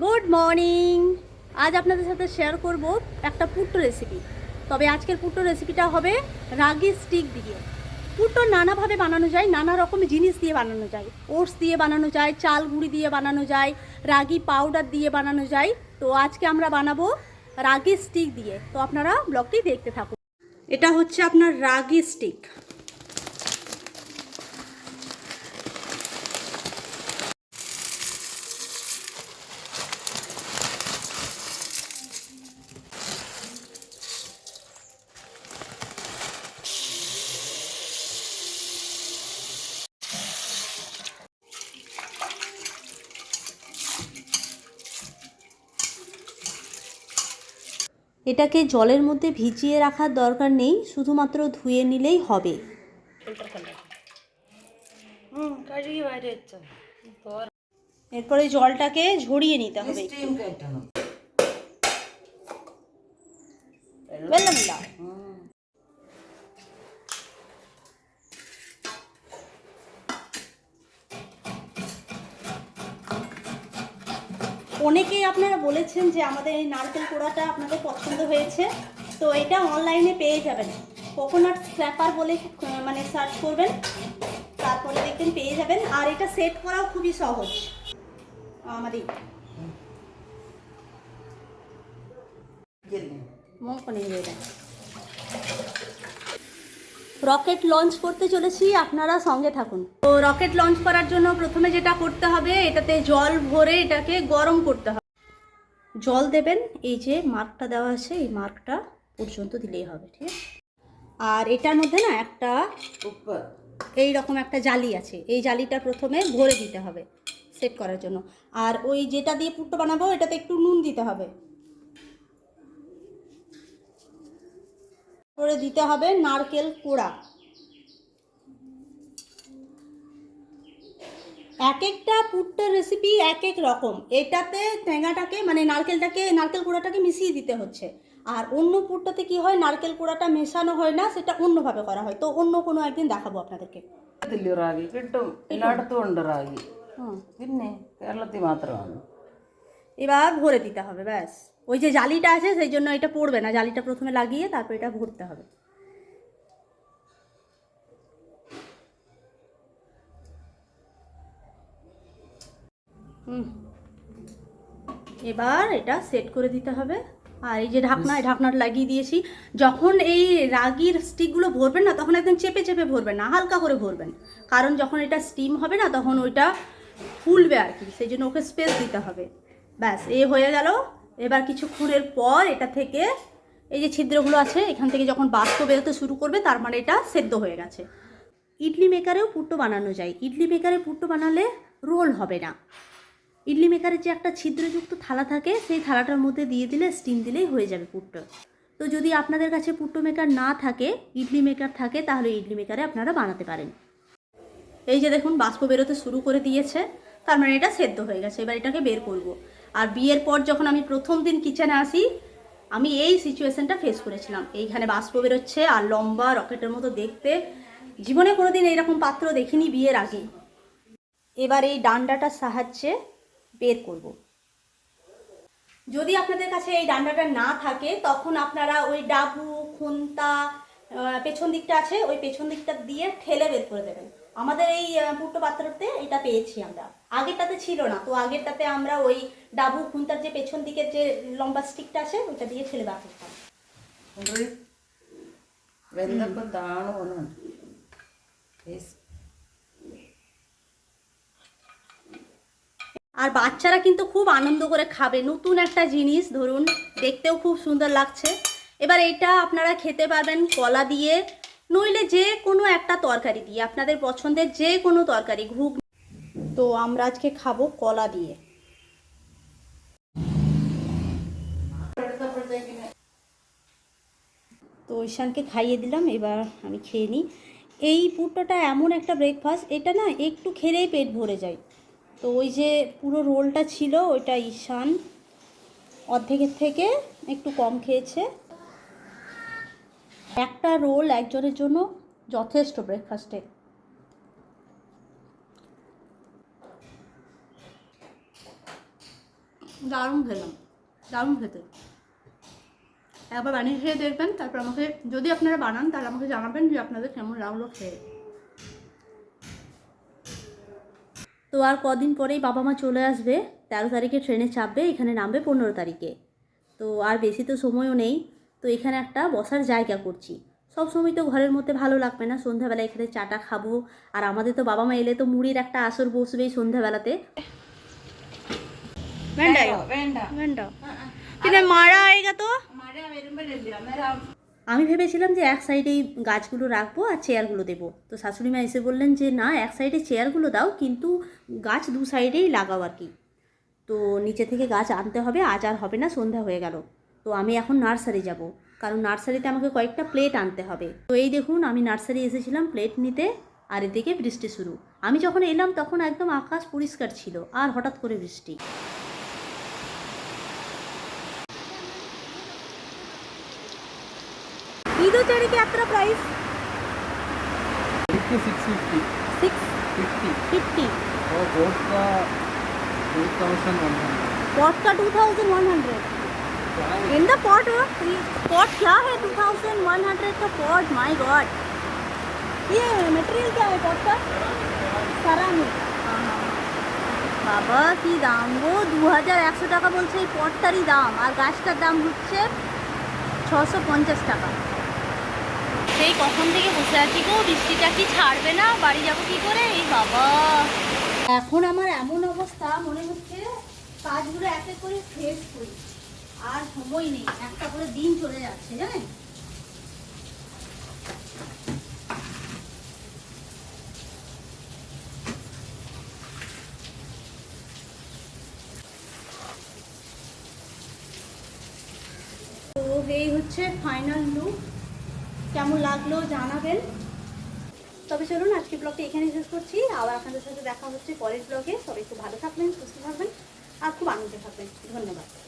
Good morning আজ আপনাদের সাথে শেয়ার করব একটা পুট্টো রেসিপি তবে আজকের পুট্টো রেসিপিটা হবে রাগি স্টিক দিয়ে। পুট্টো নানাভাবে বানানো যায়, নানা রকম জিনিস দিয়ে বানানো যায়। ওটস দিয়ে বানানো যায়, চাল গুঁড়ি দিয়ে বানানো যায়, রাগি পাউডার দিয়ে বানানো যায়। তো আজকে আমরা বানাবো রাগি স্টিক দিয়ে। তো আপনারা ব্লগটি দেখতে থাকুন। এটা হচ্ছে আপনার রাগি স্টিক এটাকে জলের মধ্যে ভিজিয়ে রাখার দরকার নেই শুধুমাত্র ধুয়ে নিলেই হবে। এরপরে জলটাকে ঝরিয়ে নিতে হবে স্টিম কাটানো বললাম না অনেকেই আপনারা বলেছেন যে আমাদের এই নারকেল কোড়াটা আপনাদের পছন্দ হয়েছে। তো এটা অনলাইনে পেয়ে যাবেন। কোকোনাট স্ক্র্যাপার বলে মানে সার্চ করবেন তারপরে দেখবেন পেয়ে যাবেন। আর এটা সেট করাও খুবই সহজ। আমাদের মনে রকেট লঞ্চ করতে চলেছি আপনারা সঙ্গে থাকুন। তো রকেট লঞ্চ করার জন্য প্রথমে যেটা করতে হবে এটাতে জল ভরে এটাকে গরম করতে হবে। জল দেবেন এই যে মার্কটা দেওয়া আছে এই মার্কটা পর্যন্ত দিলেই হবে ঠিক আছে? আর এটার মধ্যে না একটা এই রকম একটা জালি আছে এই জালিটা প্রথমে ভরে দিতে হবে সেট করার জন্য। আর ওই যেটা দিয়ে পুট্টো বানাবো এটাতে একটু নুন দিতে হবে। করে দিতে হবে নারকেল কোড়া এক একটা পুট্টোর রেসিপি এক এক রকম এটাতে টেঙাটাকে মানে নারকেলটাকে নারকেল কোড়াটাকে মিশিয়ে দিতে হচ্ছে আর অন্য পুটটাতে কি হয় নারকেল কোড়াটা মেশানো হয় না সেটা অন্যভাবে করা হয় তো অন্য কোনো একদিন দেখাবো আপনাদেরকে കേരളത്തിൽ റാഗി കിട്ടും എല്ലായിടത്തും ഉണ്ട് റാഗി হুম പിന്നെ കേരളത്തിൽ മാത്രമാണ് এবার ভরে দিতে হবে ব্যাস ওই যে জালিটা আছে, সেই জন্য এটা পড়বে না। জালিটা প্রথমে লাগিয়ে তারপর এটা ভরতে হবে। হুম। এবার এটা সেট করে দিতে হবে। আর এই যে ঢাকনা ঢাকনাটা লাগিয়ে দিয়েছি। যখন এই রাগির স্টিকগুলো ভরবেন না, তখন একদম চেপে চেপে ভরবেন না, হালকা করে ভরবেন। কারণ যখন এটা স্টিম হবে না, তখন ওইটা ফুলবে আর কি। সেই জন্য ওকে স্পেস দিতে হবে। ব্যাস, এ হয়ে গেল। এবার কিছুক্ষণের পর এটা থেকে এই যে ছিদ্রগুলো আছে, এখান থেকে যখন বাষ্প বেরোতে শুরু করবে, তার মানে এটা সেদ্ধ হয়ে গেছে। ইডলি মেকারেও পুট্টো বানানো যায়। ইডলি মেকারে পুট্টো বানালে রোল হবে না। ইডলি মেকারের যে একটা ছিদ্রযুক্ত থালা থাকে, সেই থালাটার মধ্যে দিয়ে দিলে স্টিম দিলেই হয়ে যাবে পুট্টো। তো যদি আপনাদের কাছে পুট্টো মেকার না থাকে, ইডলি মেকার থাকে, তাহলে ইডলি মেকারে আপনারা বানাতে পারেন। এই যে দেখুন, বাষ্প বেরোতে শুরু করে দিয়েছে, তার মানে এটা সেদ্ধ হয়ে গেছে। এবার এটাকে বের করব। আর বিয়ের পর যখন আমি প্রথম দিন কিচেনে আসি, আমি এই সিচুয়েশানটা ফেস করেছিলাম। এইখানে বাষ্প বেরোচ্ছে আর লম্বা রকেটের মতো দেখতে। জীবনে কোনোদিন এইরকম পাত্র দেখিনি বিয়ের আগে। এবার এই ডান্ডাটার সাহায্যে বের করব। যদি আপনাদের কাছে এই ডান্ডাটা না থাকে, তখন আপনারা ওই ডাবু, খুন্তা পেছন দিকটা আছে, ওই পেছন দিকটা দিয়ে ঠেলে বের করে দেবেন। আমাদের এই পুট্টো পাত্রতে এটা পেয়েছি আমরা। আগেরটাতে ছিল না, তো আগেরটাতে আমরা ওই ডাবু খুন্তার যে পেছন দিকের যে লম্বা স্টিকটা আছে ওইটা দিয়ে ঠেলে বার করতাম ഇത് വെന്തപ്പം താണു പോകുന്നുണ്ട് আর বাচ্চারা কিন্তু খুব আনন্দ করে খাবে নতুন একটা জিনিস ধরুন দেখতেও খুব সুন্দর লাগছে এবার এটা আপনারা খেতে পারবেন কলা দিয়ে নইলে যে কোনো একটা তরকারি দিয়ে আপনাদের পছন্দের যে কোনো তরকারি ঘুগ তো আমরা আজকে খাবো কলা দিয়ে তো ঈশানকে খাইয়ে দিলাম, এবার আমি খেয়ে নিই। এই পুরোটা এমন একটা ব্রেকফাস্ট এটা না একটু খেলেই পেট ভরে যায়। তো ওই যে পুরো রোলটা ছিল, ওইটা ঈশান অর্ধেকের থেকে একটু কম খেয়েছে। একটা রোল একজনের জন্য যথেষ্ট ব্রেকফাস্টে দারুণ খেলাম, দারুণ খেতে। একবার বানিয়ে খেয়ে দেখবেন তারপর আমাকে যদি আপনারা বানান তাহলে আমাকে জানাবেন যে আপনাদের কেমন লাগল খেয়ে। তো আর কদিন পরেই বাবা মা চলে আসবে তেরো তারিখে ট্রেনে চাপবে এখানে নামবে পনেরো তারিখে। তো আর বেশি তো সময়ও নেই তো এখানে একটা বসার জায়গা করছি। সব সময় তো ঘরের মধ্যে ভালো লাগবে না সন্ধ্যাবেলা এখানে চাটা খাব আর আমাদের তো বাবা মা এলে তো মুড়ির একটা আসর বসবেই সন্ধ্যাবেলাতে। তো আমি ভেবেছিলাম যে এক সাইডেই গাছগুলো রাখব আর চেয়ারগুলো দেবো। তো শাশুড়িমা এসে বললেন যে না এক সাইডে চেয়ারগুলো দাও কিন্তু গাছ দু সাইডেই লাগাও আর কি। তো নিচে থেকে গাছ আনতে হবে আজ আর হবে না সন্ধ্যা হয়ে গেল। তো আমি এখন নার্সারি যাব কারণ নার্সারিতে আমাকে কয়েকটা প্লেট আনতে হবে। তো এই দেখুন আমি নার্সারি এসেছিলাম প্লেট নিতে আর এদিকে বৃষ্টি শুরু। আমি যখন এলাম তখন একদম আকাশ পরিষ্কার ছিল আর হঠাৎ করে বৃষ্টি। చోరుకి ఎత్ర ప్రైస్ సిక్స్ ఫిఫ్టీ फिफ्टी और बोट का two thousand one hundred pot का two thousand one hundred in the pot pot क्या है टू थाउज़ेंड वन हंड्रेड का पॉट माई गॉड ये मटेरियल क्या है पॉट का सरामी বাবা কি দাম গো দু টাকা বলছে এই পটটারই দাম আর গাছটার দাম হচ্ছে ছশো পঞ্চাশ টাকা সেই কখন থেকে বসে আছি গো? বৃষ্টিটা কি ছাড়বে না? বাড়ি যাব কি করে? এই বাবা। এখন আমার এমন অবস্থা, মনে হচ্ছে কাজগুলো এক এক করে শেষ করি। আর সময় নেই, একটা করে দিন চলে যাচ্ছে, জানেন? এই হচ্ছে ফাইনাল লুক কেমন লাগল জানাবেন। তবে চলুন আজকে ব্লগটা এখানে শেষ করছি। আবার আপনাদের সাথে দেখা হচ্ছে পরের ব্লগে। সবাই খুব ভালো থাকবেন, সুস্থ থাকবেন, আর খুব আনন্দে থাকবেন। ধন্যবাদ।